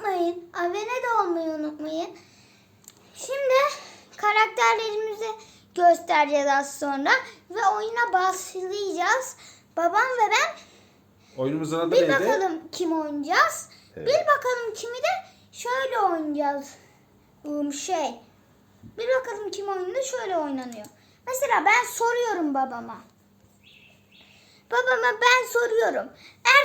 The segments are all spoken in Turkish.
unutmayın. Abone de olmayı unutmayın. Şimdi karakterlerimizi göstereceğiz az sonra ve oyuna başlayacağız. Babam ve ben Oyunumuzun adı bir neydi? bakalım kim oynayacağız. Evet. Bir bakalım kimi de şöyle oynayacağız. Um, şey. Bir bakalım kim oyunda şöyle oynanıyor. Mesela ben soruyorum babama. Babama ben soruyorum.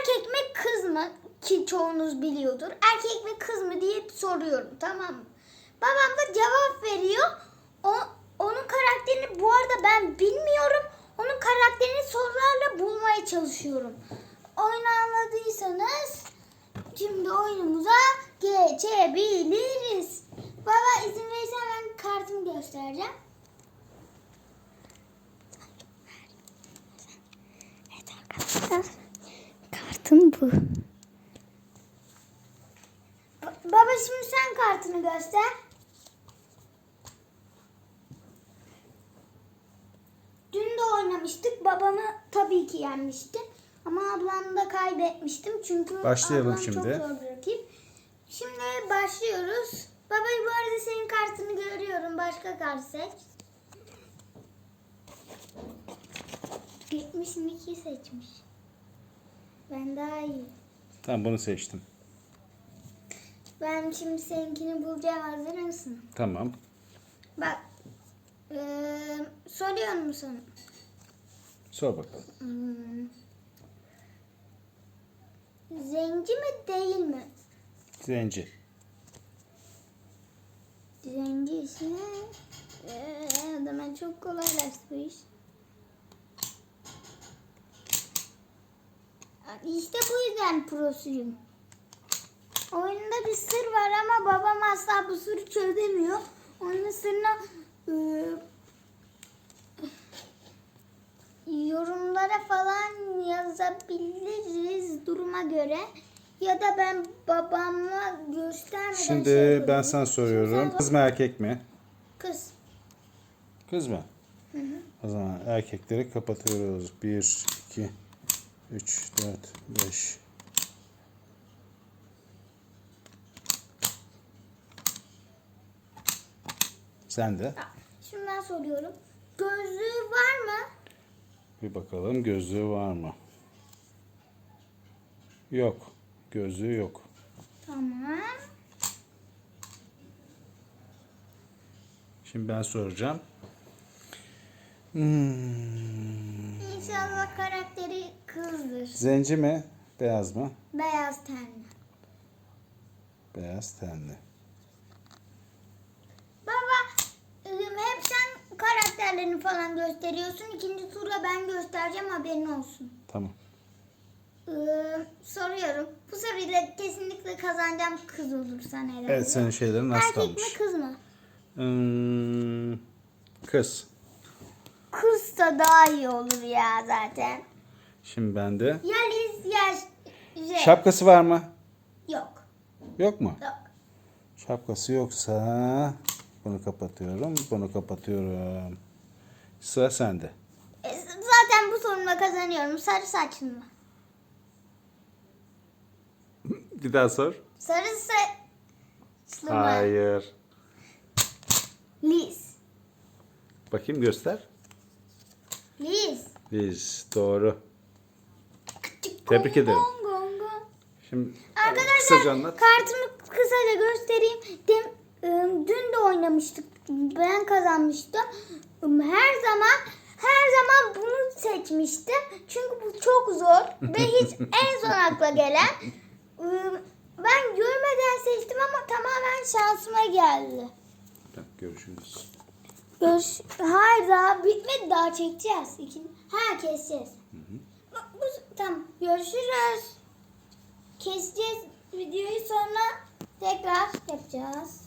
Erkek mi kız mı? Ki çoğunuz biliyordur. Erkek mi kız mı diye soruyorum tamam mı? Babam da cevap veriyor. O, onun karakterini bu arada ben bilmiyorum. Onun karakterini sorularla bulmaya çalışıyorum. Oyunu anladıysanız şimdi oyunumuza geçebiliriz. Baba izin verirsen ben kartımı göstereceğim. Evet arkadaşlar. Kartım bu. Ba- Baba şimdi sen kartını göster. Dün de oynamıştık. Babamı tabii ki yenmişti. Ama ablamı da kaybetmiştim. Çünkü Başlayalım ablam çok şimdi. zor bir rakip. Şimdi başlıyoruz. Baba bu arada senin kartını görüyorum. Başka kart seç. 72 seçmiş. Ben daha iyi. Tamam bunu seçtim. Ben şimdi seninkini bulacağım. Hazır mısın? Tamam. Bak. Eee soruyorum sana. Sor bakalım. Hmm. Zenci mi değil mi? Zenci. Zenci ise eee, o zaman çok kolaylaştı bu iş. İşte bu yüzden prosuyum. Oyunda bir sır var ama babam asla bu sırrı çözemiyor. Oyunun sırrını eee, yorumlara falan yazabiliriz duruma göre. Ya da ben babama göstermeden Şimdi şey ben yapabilirim. sana soruyorum. Kız mı erkek mi? Kız. Kız mı? O zaman erkekleri kapatıyoruz. 1, 2, 3, 4, 5. Sen de. Şimdi ben soruyorum. Gözlüğü var mı? Bir bakalım gözlüğü var mı? Yok. Gözlüğü yok. Tamam. Şimdi ben soracağım. Hmm. Karakteri kızdır. Zenci mi? Beyaz mı? Beyaz tenli. Beyaz tenli. Baba ıı, hep sen karakterlerini falan gösteriyorsun. İkinci turda ben göstereceğim haberin olsun. Tamam. Ee, soruyorum. Bu soruyla kesinlikle kazanacağım kız olursan herhalde. Evet senin şeylerin az Erkek kalmış. mi kız mı? Hmm, kız. Kızsa daha iyi olur ya zaten. Şimdi ben de. Ya Liz ya J. Şapkası var mı? Yok. Yok mu? Yok. Şapkası yoksa bunu kapatıyorum. Bunu kapatıyorum. Sıra sende. E, zaten bu sorunla kazanıyorum. Sarı saçlı mı? Bir daha sor. Sarı saçlı mı? Hayır. Liz. Bakayım göster. Biz doğru. Tebrik ederim. Şimdi Arkadaşlar kısaca anlat. kartımı kısaca göstereyim. Dem, dün de oynamıştık. Ben kazanmıştım. Her zaman her zaman bunu seçmiştim. Çünkü bu çok zor ve hiç en son akla gelen. Ben görmeden seçtim ama tamamen şansıma geldi. Görüşürüz. Görüş Hayır daha bitmedi daha çekeceğiz. İkin... Ha keseceğiz. Bu, bu- tamam görüşürüz. Keseceğiz videoyu sonra tekrar yapacağız.